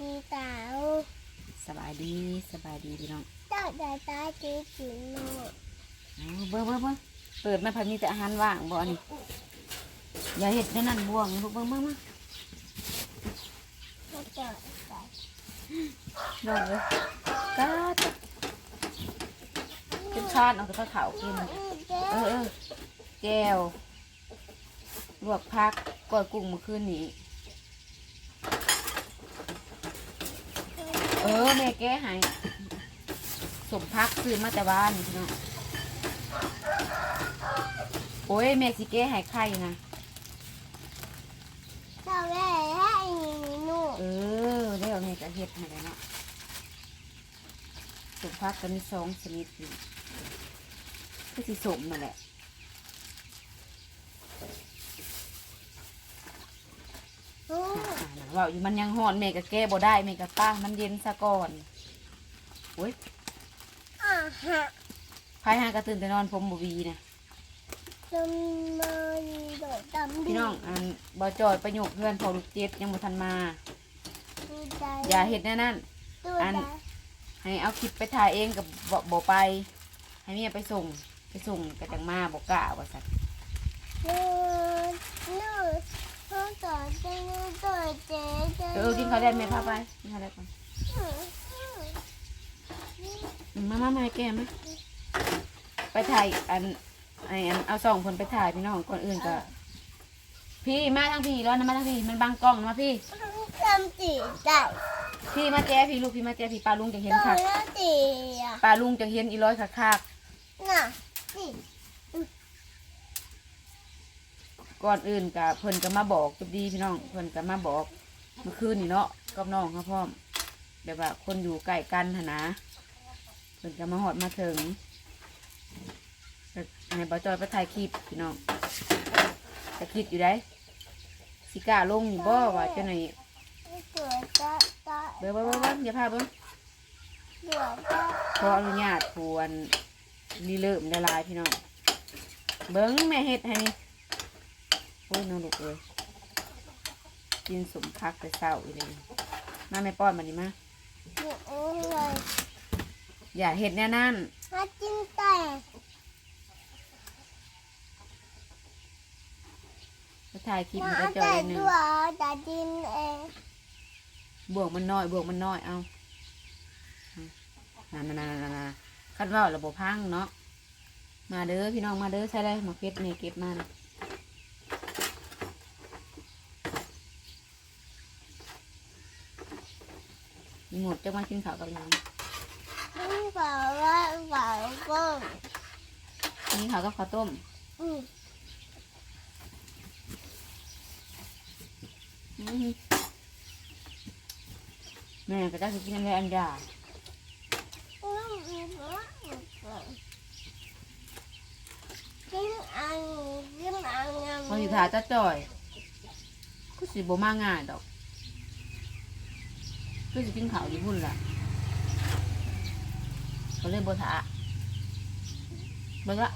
จีตาวสบายดีสบายดีพี่น้องเจ้าตาตาจีจีโน่เอาเบิ่งเบิ่งเบิ่งเปิดมาพันมีแต่อาหารว่างบ่อันนี้อย่าเห็ดในนั่นบ่วงลูกเบิ่งเบิ่งมาก็เจ้าตาลองเลยกาดเป็นชาติเอาแต่ข้าวขาวกินเจ้เออเออแก้วลวกพักก้อยกุ้งเมื่อคืนนี้ เออแม่แก้ให้สมพักซื้อมาแต่บ้านพี่น้องโอ้ยแม่สิแก้ให้ไข่นะเจ้าแม่ให้หนูเออได้เอาแม่ก็เฮ็ดให้แล้วเนาะสมพักก็มีสองชนิดอยู่คือสิสมนั่นแหละ โอ้ อ่า ว่าอยู่มันยังห่อนแม่ก็แก้บ่ได้แม่ก็ป้ามันเย็นซะก่อนโอ้ยอาฮะพายหากระตื่นแต่นอนผมบ่วีนะจนมันโดดดำพี่น้องอันบ่จอยประโยคเพื่อนพอลูกเจ็ดยังบ่ทันมาดูใจอย่าเฮ็ดแน่นั่นดูอันใจให้เอาคลิปไปถ่ายเองกับบ่บ่ไป ให้เมียไปส่งไปส่งกระจังมาบ่กล้าว่าซั่นดูดูพ่อต่อจะดูตัว เจ๊จะเออกินข้าวแดงแม่พาไปกินข้าวแดงก่อนอืมมามามาให้แก้ไหมไปถ่ายอันไออันเอาส่องเพิ่นไปถ่ายพี่น้องก่อนอื่นก็พี่มาทางพี่ร้อนนะมาทางพี่มันบังกล้องนะมาพี่ทำจีใจพี่มาแจ้พี่ลูกพี่มาแจ้พี่ปลาลุงจะเห็นตัวคักละจีอะปลาลุงจะเห็นอีร้อยคักคักน่ะนี่ ๆ ก่อนอื่นกับเพิ่นก็มาบอกจุบดีพี่น้องเพิ่นก็มาบอกเมื่อคืนนี่เนาะกับน้องเขาพร้อมแบบว่าคนอยู่ใกล้กันหนนะเพิ่นก็มาหอดมาถึงให้บอจอยไปถ่ายคลิปพี่น้องจะคิดอยู่ได้สิก้าลงอยู่บ่ว่าเจ้าหน่ะจะเบิ่งเบิ่งเบิ่งเบิ่งอย่าพาเบิ่งตัวจะขออนุญาตทวนรีเริ่มได้ลายพี่น้องเบิ้งแม่เฮ็ดให้นี่ โอ้ยน้องลูกเอ้ยกินสมพักแต่เศร้าอีเลยมาแม่ป้อนมานี่มาอยู่เอ้ยอย่าเฮ็ดแน่นั่นฮัดจินแต่ไปถ่ายคลิปมามันก็จอแต่ยหนึ่งตัวจะจินเองบวกมันน้อยบวกมันน้อยเอานั่นนั่นนั่นนั่นคัดว่าระบบพังเนาะมาเด้อพี่น้องมาเด้อใช่เลยมาเก็บนี่เก็บมานะ หมดจะมากินข้าวกับหยังนี่เปล่าว่าเปล่าก็นี่ข้าวกับข้าวต้มอืมอื้อหือแม่ก็จะกินอะไรอันยาอืมอืมอืมกินอันกินอันยังพอสิถาจะจ่อยก็สิบ่มาง่ายดอก ก็สิกินข้าวอยู่พุ่นล่ะก็เลยบ่ถาเบิ่งละ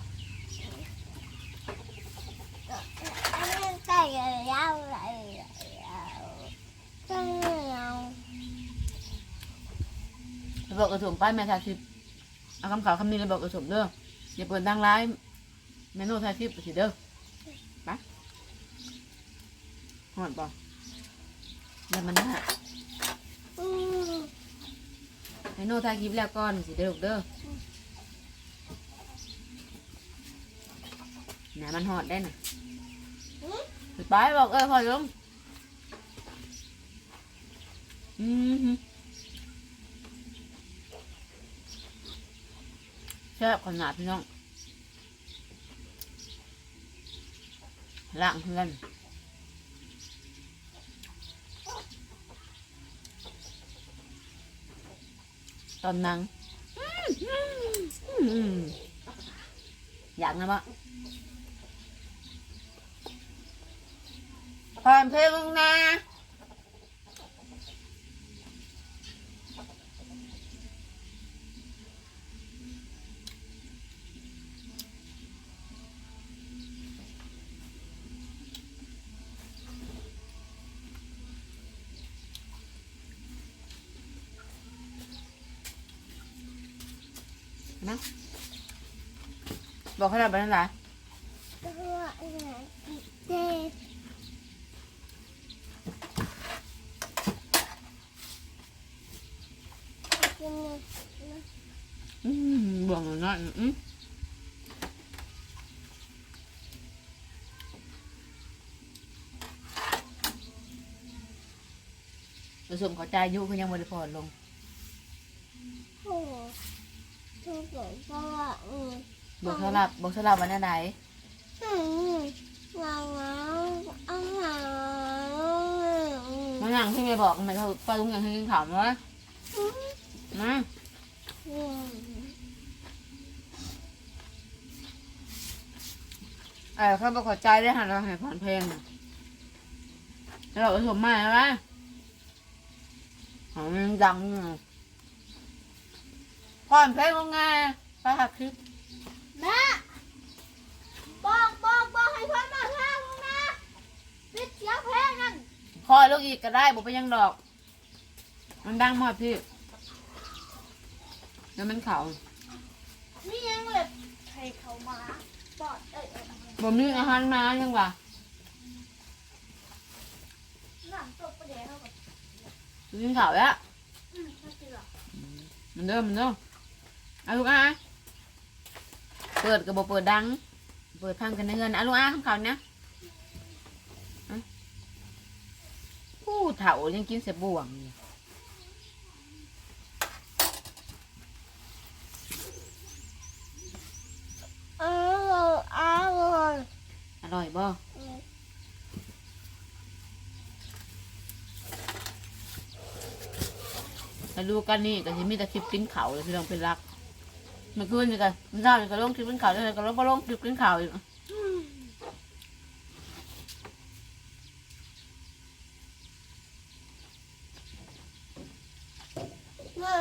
อันนี้ยาวไหลยาวจังยาวไปบอกกระสมไปแม่ทายคลิเอาคำขาวคำนี้เลยบอกกระสมเด้ออย่าเปิดดังร้ายแม่โน่ทายคลิปไปสิเด้อไปหอดบ่แล้วมันนะ อืม แม่โน่ทายคลิปแล้วก่อนสิเด้อลูกเด้อน่ะมันหอดได้น่ะไปบอกเออพอลุงอืมฮึแซ่บขนาดพี่น้องล่างเพื่อน ตอนนังอืมอืมอยากนะบะผ่านเพลงนะ บอกเขาได้ไปนั่นแหละตัวอะไรเด็กกินอืมบ่วงน้อยอืมผสมเขาใจอายุเขายังบริพอลงโอ้ทุกคนก็ว่าอืม บอกสลับบอกสลับวันอืมงาเงาอ่างเงามันยังที่ไม่บอกทำไมเขาไปลุงยังให้กินข้าวมั้ยมาเออเขาบอกขอใจได้หันเราให้ผ่านเพลงแล้วเราผสมใหม่แล้วไหมของมันดังผ่อนเพลงว่าไงไปหักคลิป แม่บอกบอกบอกให้เพื่อนมาข้างนะปิดเสียงเพลงนั่นคอยลูกอีกก็ได้บอกไปยังดอก มันดังมากพี่แล้วมันเขามียังเลยให้เขามาปอดเอ้ยเอ้ยบ่มีอาหารมายังวะหนังตกประเดี๋ยวเราแบบกินข้าวแล้วอืมน่าเกลือมันเด้อมันเด้อเอาลูกอา เปิดกับบเปิดดัง เปิดพังกันเงินอาลูกอาคำเขาเนี่ยผู้เฒ่ายังกินเสียบ่วงอยู่อร่อยอร่อยอร่อยบ่แต่ดูกันนี่ก็สิมีแต่คลิปกินข้าเลยพี่น้องเป็นรัก เมื่อคืนนี่ก็มันเช้านี่ก็ลงคลิปกินข้าวเลยก็ลงบ่ลงคลิปกินข้าวอีกมา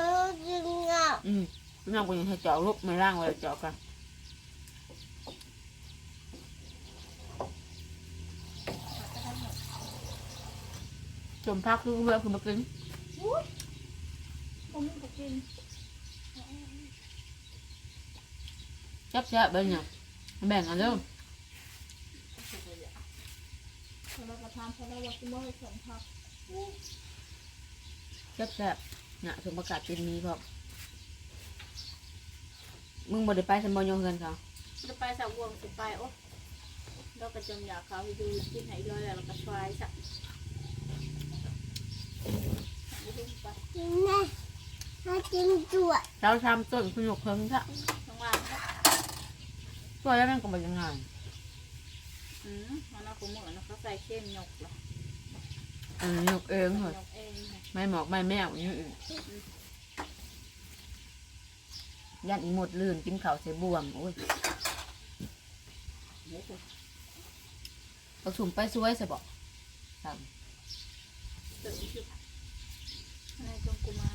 จริงอะอืมพี่น้องก็ยังให้เจาะรูปไม่ร่างไว้เจาะกันจมพักคือเพื่อคือมากินผมไม่กิน จับแซ่บๆเบิ่งเนี่ยแบ่งเอันเด้อเรากระทำเพราะเราอยากกินไม่สมพักจับแซ่บๆเนี่ยสมประกาศเป็นมีพร้อมมึงบ่ได้ไปสมบยงเงินเขาจะไปสาววงจะไปโอ้เราก็จมอยากเขาให้ดูกินให้ร้อยแล้วเราก็ช่วยสักกินนะถ้ากินจั่วเราทำต้นคุณหยกเพิ่งซะข้างล่าง ตัวแล้วมันก็บ่ยังไงอืมมันเอาของหมูนะเขาใส่เข้มหยกหรออันนี้หยกเองเหรอหยกเองนะไม่หมอกไม่แมวอย่างนี้อื่นยันอีหมดลื่นกินข้าวใส่บวงโอ้ยเดี๋ยวสิเอาสุ่มไปซวยซะบอกครับเติมชุดในจงกูมา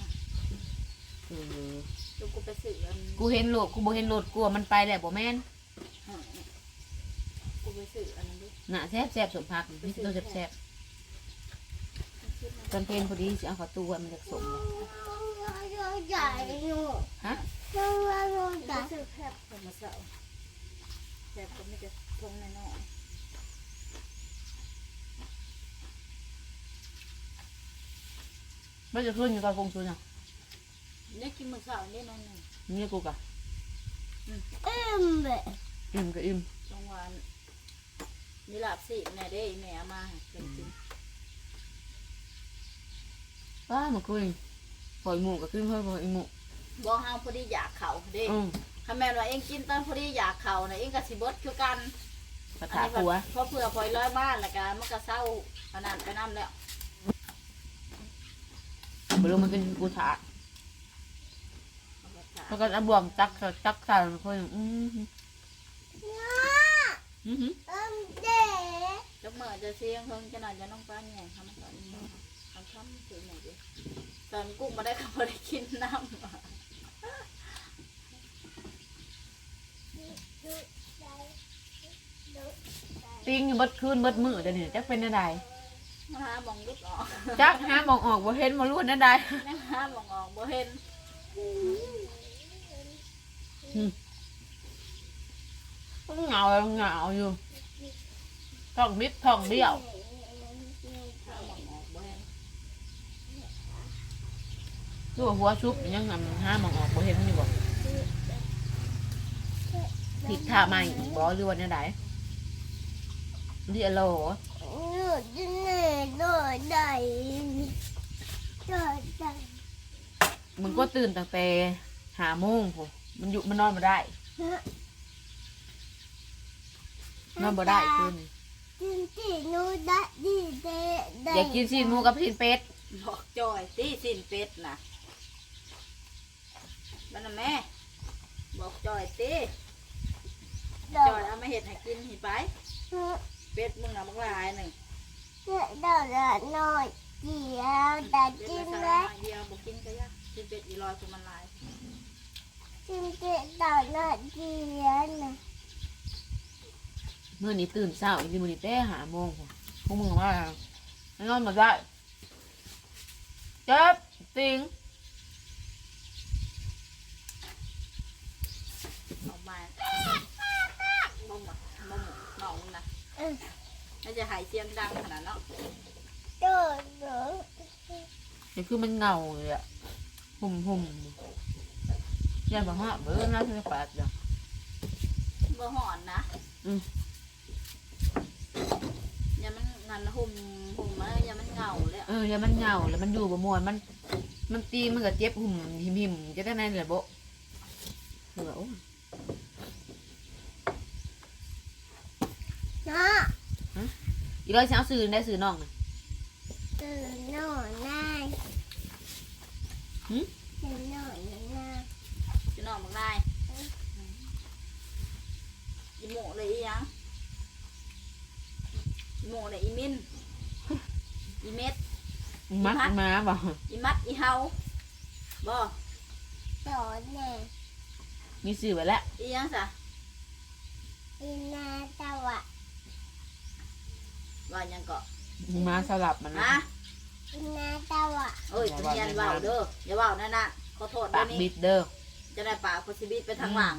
เออ จงกูไปสื่ออัน กูเห็นโหลดกูบ่เห็นโหลดกลัวมันไปแหละบ่แม่นกูไป สื่ออันนั้นดิน่ะแซ่บแซ่บสมพักนี่ตัวแซ่บแซ่บตอนเพลนพอดีสิเอาเข้าตู้ไว้มันจะสมเลยใหญ่หนูฮะเราเราเราไปใหญ่สื่อแคบผมมาเสาแคบก็ไม่จะทงน้อยมันจะขึ้นอยู่กับกงซุนอะๆนี่กินมือเสาเนี่ยน้อยหนึ่งนี่กูกะเอ็มเบะอิ่มก็อิ่มตรงวัน มีลาบสิแม่ได้แม่เอามาให้เป็นกินป้ามาคุยปล่อยหมูก็ขึ้นเพิ่มปล่อยหมูบอกห้ามพอดีอยากเขาเด้อืมถ้าแม่นว่าเองกินตอนพอดีอยากเขานะเองก็สิเบดคือกันภาษาผัวเพราะเผื่อพลอยร้อยบ้านแล้วกันมันก็เศร้าขนาดไปน้ำแล้วบ่รู้มันเป็นกูถาแล้วก็เอาบ่วงจักเขาจักใส่มันคนอืมอืมเอ็มเด็ จักเมื่อจะเสียงเพิ่งจะหน่อยจะน้องป้าเนี่ยทำก่อนทำทำถึงไหนดิตอนกุ้งมาได้ก็พอได้กินน้ำปิ้งอยู่เบดคืนเบดมือเดี๋ยวนี้จักเป็นอะไรมาหาหมองลุกออกจักหาหมองออกบ่เห็นบ่รู้นั่นใดยังหาหมองออกบ่เห็น เหงาเหงาอยู่ท้องนิดท้องเดียวดูหัวชุบยังทำห้ามองออกบ่เห็นอยู่บ่ผิดท่าใหม่อีกบ่หรือว่าเนี่ยไดเรียโลอยู่ที่ไหนโดได้โดดได้มันก็ตื่นตั้งแต่หาโมงผมมันอยู่มันนอนมาได้ นอนบ่ได้คืนนี้จริงที่หนูได้ดีเด้ได้อยากกินซีนหมูกับซีนเป็ดบอกจอยตีสิ้นเป็ดน่ะบ้านน่ะแม่บอกจอยตีโดจอยดเอามาเห็ดให้กินหิไป เป็ดมึงน่ะมักหลายหนึ่งโดดโดดน้อยเดียวแต่เป็กิดนละสามแล้วไม้เดียวบอกกินก็ยากกินเป็ดอีลอยคือมันหลาย กินที่โดดน้อยเดียวนะ เมื่อนี้ตื่นเช้าอีกทีมื้อนี้แต่หาโมงผมพวกมึงว่ามันอนมาได้เจ็บติงออกมาบ่มบ่มดเมามึงนะน่าจะหายเสียงดังขนาดเนาะโดดโดดนี่คือมันเงาเลยอะหุ่มหุ่มยันบ่ฮะเบิ่งน่าจะแปลกเด้อบ่หอนนะ อืม อย่ามันงันหุ่มหุ่มมาอย่ามันเหงาเลยอะเอออย่ามันเงาแล้วมันอยู่บ่ม่วนมัน มันตีมันก็เจ็บหุ่มหิมหิมจะได้ไหนแหละบ่เออโอ้เนาะอีร้อยสิเอาซื้อได้ซื้อน้องน่ะ ตื่นนอนนายหึ ตื่นนอนนายจะนอนบักได้อีโมเลยอีหยังอี โมเลยอีมินอีเม็ด มัดมาบ่อีมัดอีเฮาบ่โดดแน่มีซื้อไว้แล้วอีหยังซะอินาตะวะว่าหยังเกาะมาสลับมันฮะนะอินาตะวะเอ้ยตุเรียนเว้าเด้ออย่าเว้านั่นน่ะขอโทษปาเด้กวบินี้ดเด้อจะได้ปากพสิบิตไปทางหลัง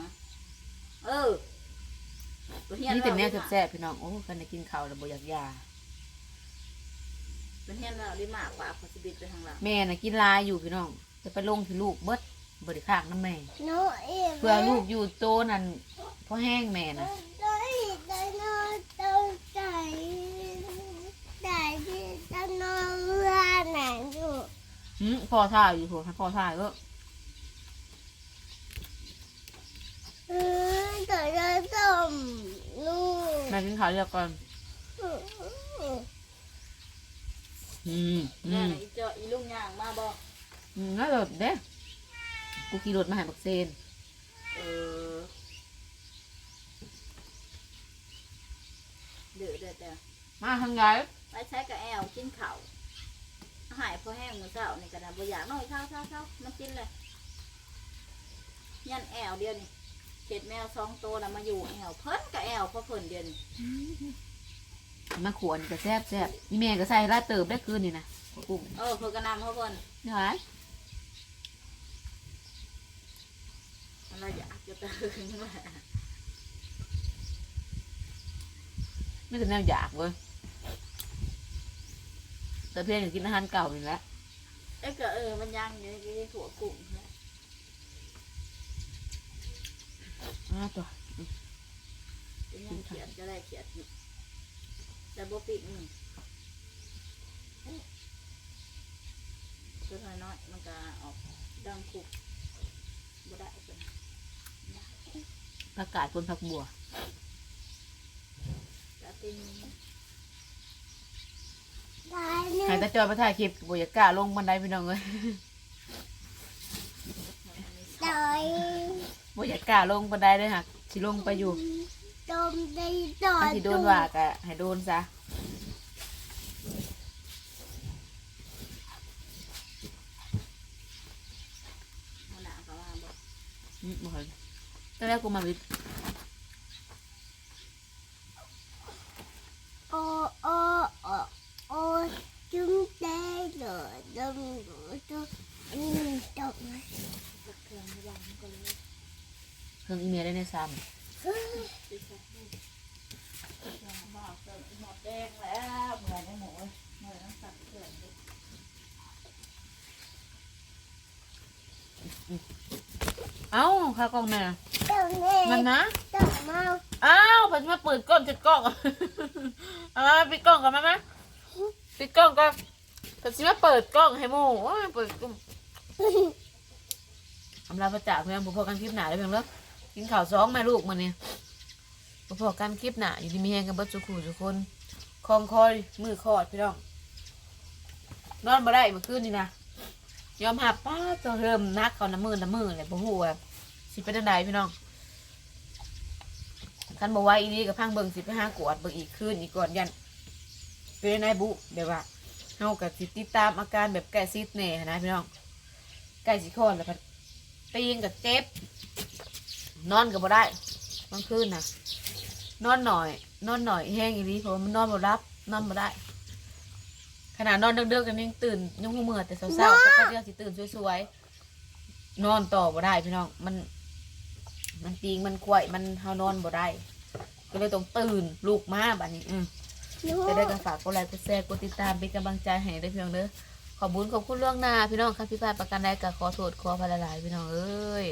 เออ ตุเรียนนี่แต่แนวเว้าแซ่บๆพี่น้องโอ้กันได้กินข้าวแล้วบ่อยากยาตุเรียนเราได้มากปากพสิบิตไปทางหลังแม่น่ะกินหลายอยู่พี่น้องจะไปลงที่ลูกเบิดบ่ได้ข้างน้ำแม่ หนูอีกเพื่อลูกอยู่โตนั่นพอแห้งแม่น่ะได้ได้นอนตัวใจได้ที่จะนอนเรือหนังอยู่หืมพ่อท่าอยู่โหให้พ่อท่าเออเออ ตัวจะส่งลูกแม่กินข้าวเรียกก่อนอืมอืแม่มน่ะอีเจาะอีลุงย่างมาบ่อืมน่าจะเด้กูขี่รถมาให้บักเซนเออเดือดเดือดแต่มาทางไงไปใช้กับแอลกินข้าวอาหารพอแห้งมื้อเช้านี่ก็ได้บ่อยากน้อยเช้าเช้าเช้ามันกินเลยยันแอลเดียวนี่ เข็ดแมวสองตัวน่ะมาอยู่แอลเพิ่นกับแอลเพราะเพิ่นเดียวนี่มาขวนก็แซ่บแซ่บอีแม่ก็ใส่ลาดเติบได้คืนนี่นะกุ้งเออเพิ่นก็นำเพราะเพิ่นนี่หายมันเราอยากจะตื่นมาไม่แต่แนวอยากเว้ยแต่เพื่อนอยากกินอาหารเก่านี่แหละเอ้ยก็เออมันยังอยู่ในถั่วกุ้งนะ อ้าวตัวเป็นยังเขียดจะได้เขียดอยู่แต่บ่ปิดนี่ตัวน้อยมันก็ออกดังคุกบ่ได้เป็นผักกาดบนผักบัวกะตินได้เนี่ยให้ตาจอยมาถ่ายคลิปบัวอยากกล้าลงบันไดพี่น้องเลยได้ บัวอยากกล้าลงบันไดเลยค่ะสิลงไปอยู่จมได้ต่อถ้าสิโดนว่ากะให้โดนซะเอาหนาเขามาบ่อืมบ่เห็นตอนแรกกูมาวิทย์โอ้โอ้โอ้โอ้จุ่มได้เลยจุ่มจุ่มอืมตกไหมจักเครื่องไม่วางมันก็ เลยเครื่องอีเมลได้ในซ้บอกเกิดหมดแดงแล้วเหมือนไอ้หมูเหมือนน้ำสัตว์เกิดำเอ้าค่ากล้องแม่เจ้าแม่มันนะเจ้าเมาอ้าวเพิ่นมาเปิดกล้องจุดกล้องเอามาปิดกล้องก่อนมาไหมปิดกล้องก่อนเพิ่นสิมาเปิดกล้องให้หมู่โอ้ยเปิดกล้องอำลาพระจ่าเพื่อนพอๆกันคลิปหนาได้เพียงเด้อ กินข้าวสองแม่ลูกมันเนี่ยพอกันคลิปหนาอยู่ดีมีแฮงกันเบิดสุขุทุกคนคองคอยมือคอดพี่น้องนอนมาได้เมื่อคืนนี่นะยอมหับป้าตัวเริ่มนักเขาน้ำมือน้ำมือเลยบ่ฮู้ว่าสิเป็นจังไดพี่น้องคันบอกว่าอีนี่กับพังเบิงสิไปหากวดเบิงอีกคืนอีกก่อนยันเป็นนายบุแบบว่าเฮากับสิติดตามอาการแบบใกล้ซิดแน่นะพี่น้องใกล้สิคอดแล้วพัดตีนกับเจ็บ นอนก็บ่ได้บางคืนนะนอนหน่อย นอนหน่อยแห้งอีนี้เพราะว่ามันนอนบ่รับ นอนบ่ได้ ขนาดนอนเด้อๆกันยังตื่นยังหูเมื่อแต่เช้าๆก็แค่เดียวสิตื่นสวยๆนอนต่อบ่ได้พี่น้องมัน มันตีงมันกล้วยมันเฮานอนบ่ได้ ก็เลยต้องตื่นลูกมาบัดนี้ อืมหนูจะได้กันฝากกดไลค์กดแชร์กดติดตามเป็นกำลังใจให้ได้เพียงเด้อขอบคุญขอบคุณล่วงหน้าพี่น้องครับพี่พลาดประกันใดก็ขอโทษขออภัยหลายๆพี่น้องเอ้ย